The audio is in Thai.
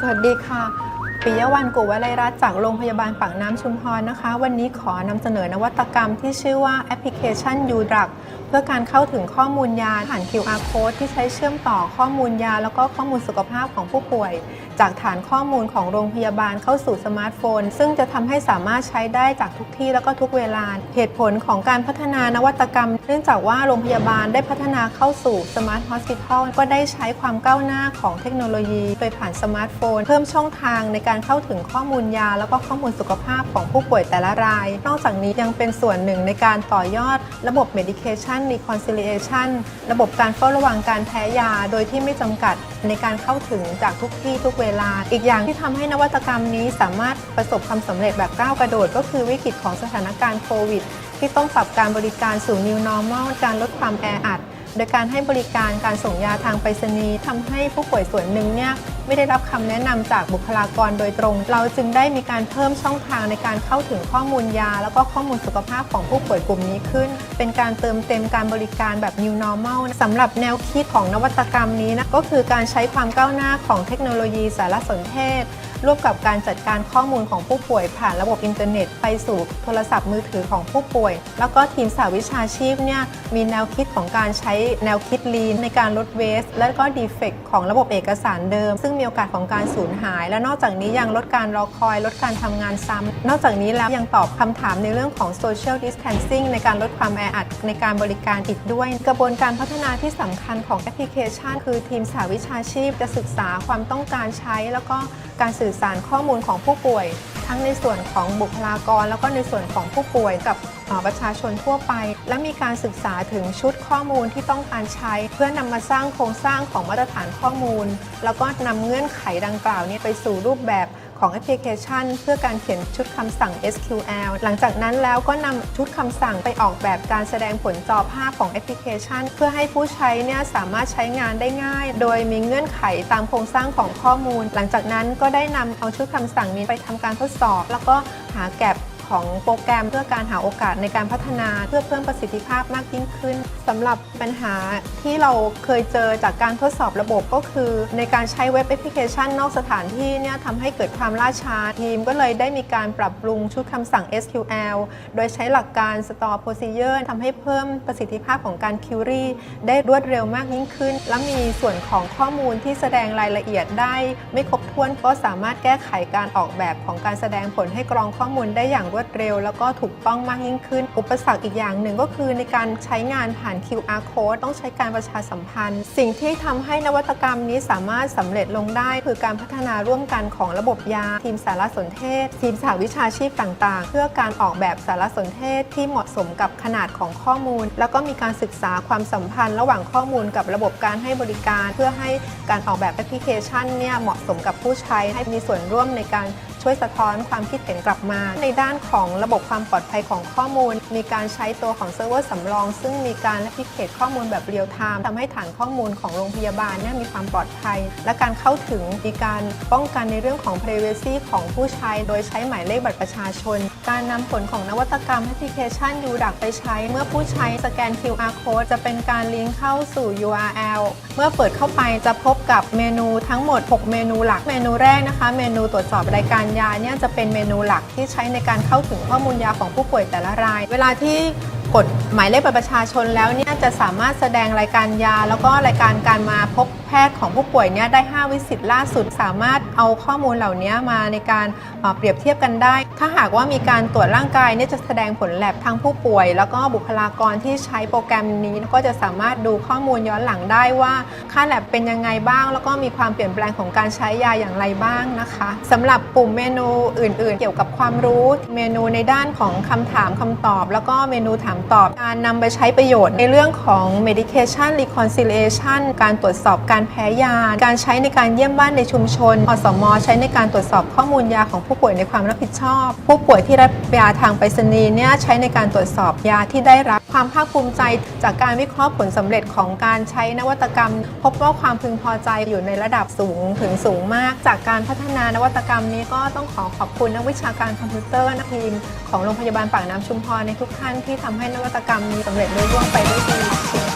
สวัสดีค่ะ ปิยวันกุวลัยรัตน์จากโรงพยาบาลปากน้ำชุมพรนะคะ วันนี้ขอนำเสนอนวัตกรรมที่ชื่อว่าแอปพลิเคชันยูดรัก พื่อการเข้าถึงข้อมูลยาผ่าน QR code ที่ใช้เชื่อมต่อข้อมูลยา แล้วก็ข้อมูลสุขภาพของผู้ป่วย จากฐานข้อมูลของโรงพยาบาลเข้าสู่สมาร์ทโฟน ซึ่งจะทำให้สามารถใช้ได้จากทุกที่แล้วก็ทุกเวลา เหตุผลของการพัฒนานวัตกรรม เนื่องจากว่าโรงพยาบาลได้พัฒนาเข้าสู่สมาร์ทฮอสพิทอลก็ได้ใช้ความก้าวหน้าของเทคโนโลยี โดยผ่านสมาร์ทโฟน เพิ่มช่องทางในการเข้าถึงข้อมูลยา แล้วก็ข้อมูลสุขภาพของผู้ป่วยแต่ละราย นอกจากนี้ยังเป็นส่วนหนึ่งในการต่อยอดระบบ medication reconciliation ระบบการเฝ้าระวังการแพ้ยา โดยที่ไม่จำกัดในการเข้าถึงจากทุกที่ทุกเวลา อีกอย่างที่ทำให้นวัตกรรมนี้สามารถประสบความสำเร็จแบบก้าวกระโดด ก็คือวิกฤตของสถานการณ์โควิดที่ต้องปรับการบริการสู่ New Normal การลดความแออัด โดยการให้บริการการส่งยาทางไปรษณีย์ทำให้ผู้ป่วยส่วนหนึ่งเนี่ย ไม่ได้รับคำแนะนำจากบุคลากรโดยตรง เราจึงได้มีการเพิ่มช่องทางในการเข้าถึงข้อมูลยา แล้วก็ข้อมูลสุขภาพของผู้ป่วยกลุ่มนี้ขึ้น เป็นการเติมเต็มการบริการแบบ New Normal สำหรับแนวคิดของนวัตกรรมนี้นะก็คือการใช้ความก้าวหน้าของเทคโนโลยีสารสนเทศร่วมกับการจัดการข้อมูลของผู้ป่วยผ่านระบบอินเทอร์เน็ต ไปสู่โทรศัพท์มือถือของผู้ป่วย แล้วก็ทีมสาวิชาชีพเนี่ยมีแนวคิดของการใช้แนวคิดลีนในการลดเวสและก็ดีเฟกของระบบเอกสารเดิม ซึ่งมีโอกาสของการสูญหาย และนอกจากนี้ยังลดการรอคอย ลดการทำงานซ้ำนอกจากนี้แล้วยังตอบคำถามในเรื่องของ social distancing ในการลดความแออัดในการบริการอีกด้วย กระบวนการพัฒนาที่สำคัญของแอปพลิเคชัน คือทีมสาวิชาชีพจะศึกษาความต้องการใช้ แล้วก็การสื่อสารข้อมูลของผู้ป่วย ทั้งในส่วนของบุคลากร แล้วก็ในส่วนของผู้ป่วยกับประชาชนทั่วไป และมีการศึกษาถึงชุดข้อมูลที่ต้องการใช้ เพื่อนำมาสร้างโครงสร้างของมาตรฐานข้อมูล แล้วก็นำเงื่อนไขดังกล่าวนี้ไปสู่รูปแบบ ของแอปพลิเคชัน เพื่อการเขียนชุดคำสั่ง SQL หลังจากนั้นแล้วก็นำชุดคำสั่งไปออกแบบการแสดงผลจอภาพของแอปพลิเคชัน เพื่อให้ผู้ใช้เนี่ยสามารถใช้งานได้ง่าย โดยมีเงื่อนไขตามโครงสร้างของข้อมูล หลังจากนั้นก็ได้นำเอาชุดคำสั่งนี้ไปทำการทดสอบ แล้วก็หาแกลบ ของโปรแกรมเพื่อการหาโอกาสในการพัฒนาเพื่อเพิ่มประสิทธิภาพมากยิ่งขึ้นสำหรับปัญหาที่เราเคยเจอจากการทดสอบระบบก็คือ ในการใช้เว็บแอปพลิเคชันนอกสถานที่เนี่ยทำให้เกิดความล่าช้าทีมก็เลยได้มีการปรับปรุงชุดคำสั่ง SQL โดยใช้หลักการ Store Procedure ทำให้เพิ่มประสิทธิภาพของการ Query ได้รวดเร็วมากยิ่งขึ้น และมีส่วนของข้อมูลที่แสดงรายละเอียดได้ ไม่ครบถ้วนก็สามารถแก้ไขการออกแบบของการแสดงผลให้กรองข้อมูลได้อย่างวดเร็ว แล้วก็ถูกต้องมากยิ่งขึ้น อุปสรรคอีกอย่างหนึ่งก็คือในการใช้งานผ่าน QR code ต้องใช้การประชาสัมพันธ์ สิ่งที่ทำให้นวัตกรรมนี้สามารถสำเร็จลงได้ คือการพัฒนาร่วมกันของระบบยา ทีมสารสนเทศ ทีมสาวิชาชีพต่าง ๆ เพื่อการออกแบบสารสนเทศที่เหมาะสมกับขนาดของข้อมูล แล้วก็มีการศึกษาความสัมพันธ์ ระหว่างข้อมูลกับระบบการให้บริการ เพื่อให้การออกแบบแอปพลิเคชันเนี่ยเหมาะสมกับผู้ใช้ให้มีส่วนร่วมในการช่วยสะท้อนความคิดเห็นกลับมา ในด้านของระบบความปลอดภัยของข้อมูล มีการใช้ตัวของเซิร์ฟเวอร์สำรอง ซึ่งมีการพิเคชข้อมูลแบบเรียลไทม์ทำให้ฐานข้อมูลของโรงพยาบาลเนี่ยมีความปลอดภัย และการเข้าถึงมีการป้องกันในเรื่องของ privacy ของผู้ใช้ โดยใช้หมายเลขบัตรประชาชน การนำผลของนวัตกรรมแอปพลิเคชันยูดักไปใช้ เมื่อผู้ใช้สแกน QR code จะเป็นการลิงก์เข้าสู่ URL เมื่อเปิดเข้าไปจะพบกับเมนูทั้งหมด 6 เมนูหลัก เมนูแรกนะคะ เมนูตรวจสอบรายการยาเนี่ยจะเป็นเมนูหลักที่ใช้ในการเข้าถึงข้อมูลยาของผู้ป่วยแต่ละราย เวลาที่กดหมายเลขบัตรประชาชนแล้วเนี่ยจะสามารถแสดงรายการยา แล้วก็รายการการมาพบแพทย์ของผู้ป่วยเนี่ยได้ 5 วิสิตล่าสุด สามารถเอาข้อมูลเหล่านี้มาในการเอ่อเปรียบเทียบกันได้ ถ้าหากว่ามีการตรวจร่างกายเนี่ยจะแสดงผลแลบทั้งผู้ป่วย แล้วก็บุคลากรที่ใช้โปรแกรมนี้ก็จะสามารถดูข้อมูลย้อนหลังได้ว่า ค่าแลบเป็นยังไงบ้าง แล้วก็มีความเปลี่ยนแปลงของการใช้ยาอย่างไรบ้างนะคะสำหรับปุ่มเมนูอื่น ๆ เกี่ยวกับความรู้เมนูในด้านของคำถามคำตอบ แล้วก็เมนูถามตอบการนำไปใช้ประโยชน์ ในเรื่องของ medication reconciliation การตรวจสอบการการแพ้ยา การใช้ในการเยี่ยมบ้านในชุมชน อสม ใช้ในการตรวจสอบข้อมูลยาของผู้ป่วยในความรับผิดชอบ ผู้ป่วยที่รับยาทางไปรษณีย์เนี่ยใช้ในการตรวจสอบยาที่ได้รับ ความภาคภูมิใจจากการวิเคราะห์ผลสำเร็จของการใช้นวัตกรรม พบว่าความพึงพอใจอยู่ในระดับสูงถึงสูงมาก จากการพัฒนานวัตกรรมนี้ก็ต้องขอขอบคุณนักวิชาการคอมพิวเตอร์และทีมของโรงพยาบาลปากน้ำชุมพรในทุกท่านที่ทำให้นวัตกรรมนี้สำเร็จรุ่ร่วงไปด้วยดี